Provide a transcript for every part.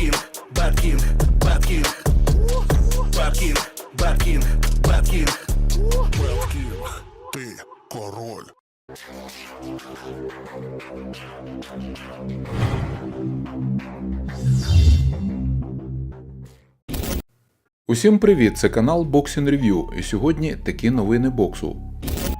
King, Bad King, Bad King, Bad King, Bad King, Bad King. Беткін, ти король. Усім привіт! Це канал Boxing Review і сьогодні такі новини боксу.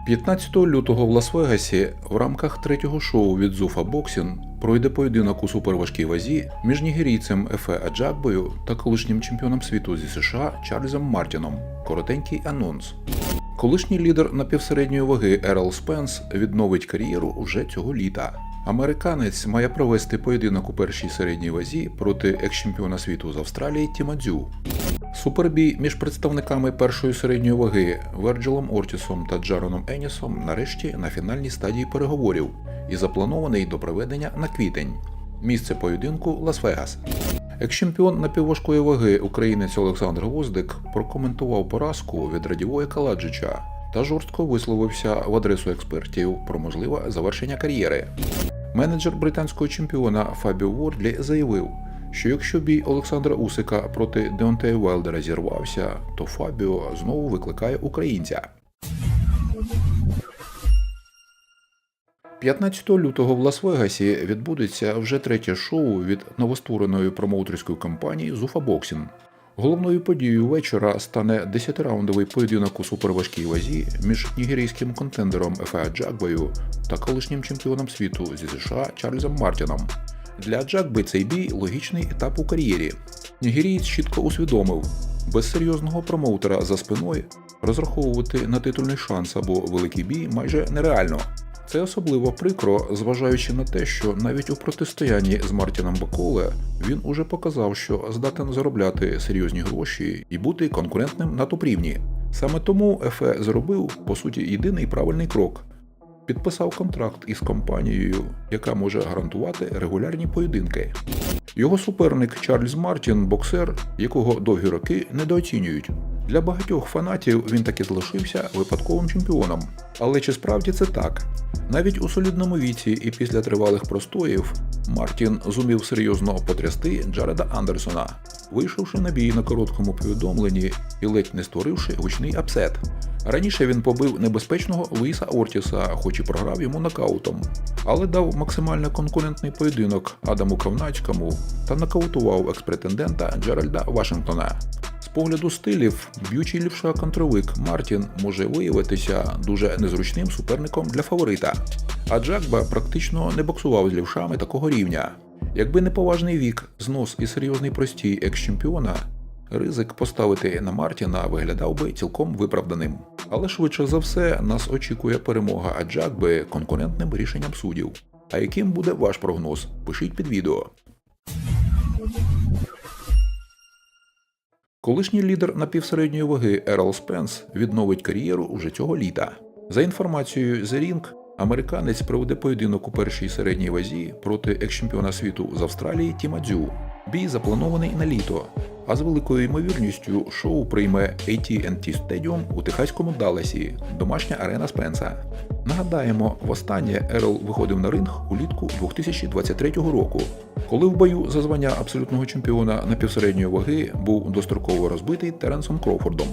15 лютого в Лас-Вегасі в рамках третього шоу від Зуфа Боксін пройде поєдинок у суперважкій вазі між нігерійцем Ефе Аджакбою та колишнім чемпіоном світу зі США Чарльзом Мартіном. Коротенький анонс. Колишній лідер напівсередньої ваги Ерл Спенс відновить кар'єру вже цього літа. Американець має провести поєдинок у першій середній вазі проти екс-чемпіона світу з Австралії Тіма Дзю. Супербій між представниками першої середньої ваги Верджилом Ортісом та Джароном Енісом нарешті на фінальній стадії переговорів і запланований до проведення на квітень. Місце поєдинку Лас-Вегас. Екс-чемпіон напівважкої ваги українець Олександр Гвоздик прокоментував поразку від Радівоя Каладжича та жорстко висловився в адресу експертів про можливе завершення кар'єри. Менеджер британського чемпіона Фабіо Вордлі заявив, що якщо бій Олександра Усика проти Деонтея Велдера зірвався, то Фабіо знову викликає українця. 15 лютого в Лас-Вегасі відбудеться вже третє шоу від новоствореної промоутерської компанії Зуфа Боксін. Головною подією вечора стане 10-раундовий поєдинок у суперважкій вазі між нігерійським контендером Ефе Джагбою та колишнім чемпіоном світу зі США Чарльзом Мартіном. Для Джагби цей бій логічний етап у кар'єрі. Нігерієць чітко усвідомив, без серйозного промоутера за спиною розраховувати на титульний шанс або великий бій майже нереально. Це особливо прикро, зважаючи на те, що навіть у протистоянні з Мартіном Баколе він уже показав, що здатен заробляти серйозні гроші і бути конкурентним на топ-рівні. Саме тому Ефе зробив, по суті, єдиний правильний крок. Підписав контракт із компанією, яка може гарантувати регулярні поєдинки. Його суперник Чарльз Мартін боксер, якого довгі роки недооцінюють. Для багатьох фанатів він таки залишився випадковим чемпіоном. Але чи справді це так? Навіть у солідному віці і після тривалих простоїв Мартін зумів серйозно потрясти Джареда Андерсона, вийшовши на бій на короткому повідомленні і ледь не створивши гучний апсет. Раніше він побив небезпечного Луїса Ортіса, хоч і програв йому нокаутом, але дав максимально конкурентний поєдинок Адаму Кавнацькому та нокаутував екс-претендента Джеральда Вашингтона. З погляду стилів, б'ючий лівша контровик Мартін може виявитися дуже незручним суперником для фаворита. А Джакба практично не боксував з лівшами такого рівня. Якби не поважний вік, знос і серйозний простій екс-чемпіона, ризик поставити на Мартіна виглядав би цілком виправданим. Але швидше за все нас очікує перемога Аджакби конкурентним рішенням суддів. А яким буде ваш прогноз? Пишіть під відео. Колишній лідер напівсередньої ваги Ерл Спенс відновить кар'єру уже цього літа. За інформацією The Ring, американець проведе поєдинок у першій середній вазі проти екс-чемпіона світу з Австралії Тіма Дзю. Бій запланований на літо, а з великою ймовірністю шоу прийме AT&T Stadium у техаському Далласі, домашня арена Спенса. Нагадаємо, востаннє Ерл виходив на ринг улітку 2023 року, коли в бою за звання абсолютного чемпіона напівсередньої ваги був достроково розбитий Теренсом Кроуфордом.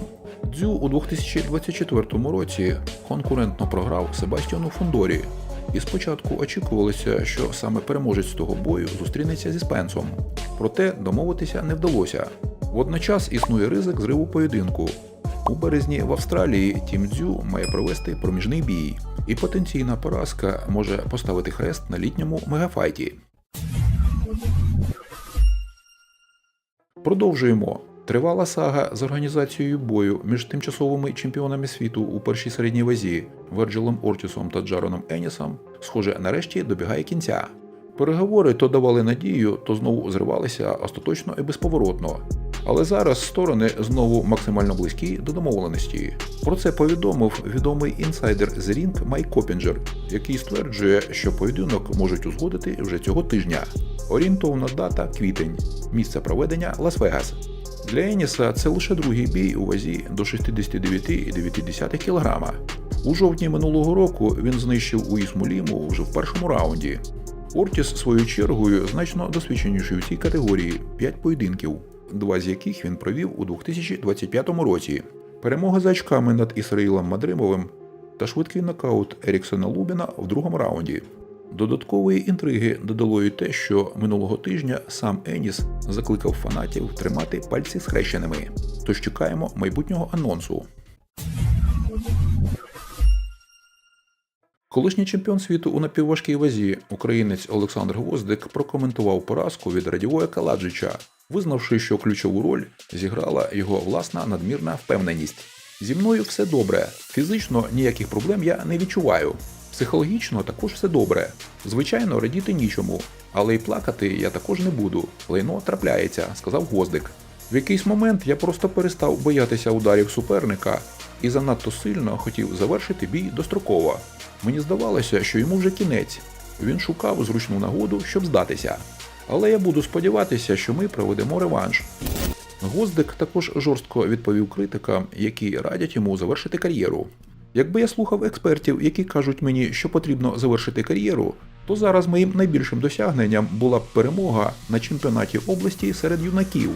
Дзю у 2024 році конкурентно програв Себастьяну Фундорі, і спочатку очікувалося, що саме переможець того бою зустрінеться зі Спенсом. Проте домовитися не вдалося. Водночас існує ризик зриву поєдинку. У березні в Австралії Тім Дзю має провести проміжний бій, і потенційна поразка може поставити хрест на літньому мегафайті. Продовжуємо. Тривала сага з організацією бою між тимчасовими чемпіонами світу у першій середній вазі Верджилом Ортісом та Джароном Енісом, схоже, нарешті добігає кінця. Переговори то давали надію, то знову зривалися остаточно і безповоротно. Але зараз сторони знову максимально близькі до домовленості. Про це повідомив відомий інсайдер з Ring Майк Копінджер, який стверджує, що поєдинок можуть узгодити вже цього тижня. Орієнтовна дата квітень, місце проведення Лас-Вегас. Для Еніса це лише другий бій у вазі до 69,9 кг. У жовтні минулого року він знищив Уісму Ліму вже в першому раунді. Ортіс своєю чергою значно досвідченіший у цій категорії 5 поєдинків, два з яких він провів у 2025 році. Перемога за очками над Ісраїлом Мадримовим та швидкий нокаут Еріксона Лубіна в другому раунді. Додаткової інтриги додало й те, що минулого тижня сам Еніс закликав фанатів тримати пальці схрещеними. Тож чекаємо майбутнього анонсу. Колишній чемпіон світу у напівважкій вазі, українець Олександр Гвоздик прокоментував поразку від Радівоя Каладжича, визнавши, що ключову роль зіграла його власна надмірна впевненість. Зі мною все добре, фізично ніяких проблем я не відчуваю. Психологічно також все добре. Звичайно, радіти нічому, але й плакати я також не буду. Лайно трапляється, сказав Гвоздик. В якийсь момент я просто перестав боятися ударів суперника і занадто сильно хотів завершити бій достроково. Мені здавалося, що йому вже кінець. Він шукав зручну нагоду, щоб здатися. Але я буду сподіватися, що ми проведемо реванш. Гвоздик також жорстко відповів критикам, які радять йому завершити кар'єру. Якби я слухав експертів, які кажуть мені, що потрібно завершити кар'єру, то зараз моїм найбільшим досягненням була б перемога на чемпіонаті області серед юнаків.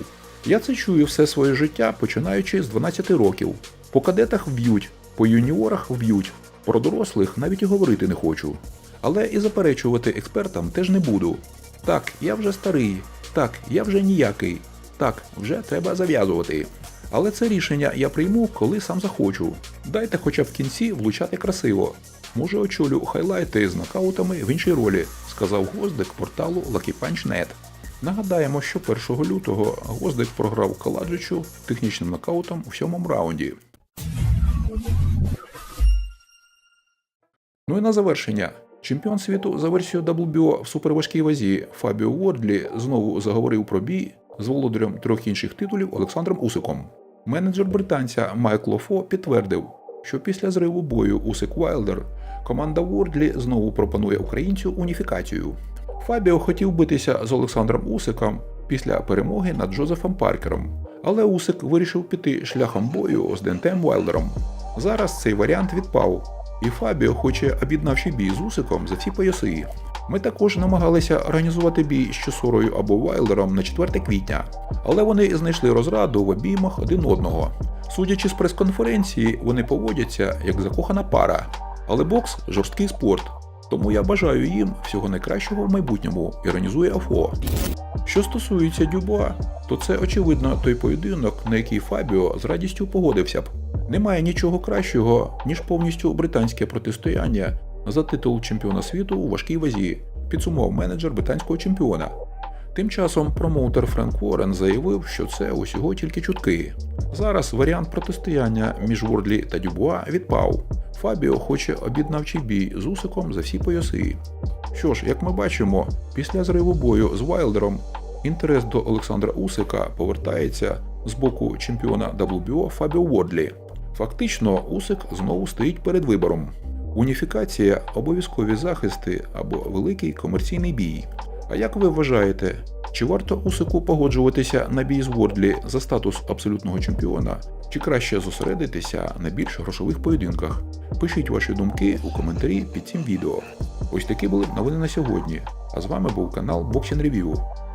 Я це чую все своє життя, починаючи з 12 років. По кадетах вб'ють, по юніорах вб'ють, про дорослих навіть і говорити не хочу. Але і заперечувати експертам теж не буду. Так, я вже старий, так, я вже ніякий, так, вже треба зав'язувати. Але це рішення я прийму, коли сам захочу. Дайте хоча в кінці влучати красиво. Може, очолю хайлайти з нокаутами в іншій ролі, сказав Гвоздик порталу LuckyPunch.net. Нагадаємо, що 1 лютого Гвоздик програв Каладжичу технічним нокаутом у сьомому раунді. Ну і на завершення. Чемпіон світу за версією WBO в суперважкій вазі Фабіо Вордлі знову заговорив про бій з володарем трьох інших титулів Олександром Усиком. Менеджер британця Майкло Фо підтвердив, що після зриву бою Усик Вайлдер команда Вордлі знову пропонує українцю уніфікацію. Фабіо хотів битися з Олександром Усиком після перемоги над Джозефом Паркером, але Усик вирішив піти шляхом бою з Дентем Вайлдером. Зараз цей варіант відпав, і Фабіо хоче об'єднавчий бій з Усиком за всі пояси. Ми також намагалися організувати бій з Чосорою або Вайлдером на 4 квітня, але вони знайшли розраду в обіймах один одного. Судячи з прес-конференції, вони поводяться як закохана пара, але бокс жорсткий спорт. Тому я бажаю їм всього найкращого в майбутньому, іронізує Афо. Що стосується Дюбуа, то це очевидно той поєдинок, на який Фабіо з радістю погодився б. Немає нічого кращого, ніж повністю британське протистояння за титул чемпіона світу у важкій вазі, підсумував менеджер британського чемпіона. Тим часом промоутер Френк Уоррен заявив, що це усього тільки чутки. Зараз варіант протистояння між Вордлі та Дюбуа відпав. Фабіо хоче об'єднавчий бій з Усиком за всі пояси. Що ж, як ми бачимо, після зриву бою з Вайлдером інтерес до Олександра Усика повертається з боку чемпіона WBO Фабіо Вордлі. Фактично, Усик знову стоїть перед вибором: уніфікація, обов'язкові захисти або великий комерційний бій. А як ви вважаєте, чи варто Усику погоджуватися на бій з Вордлі за статус абсолютного чемпіона, чи краще зосередитися на більш грошових поєдинках? Пишіть ваші думки у коментарі під цим відео. Ось такі були новини на сьогодні. А з вами був канал Boxing Review.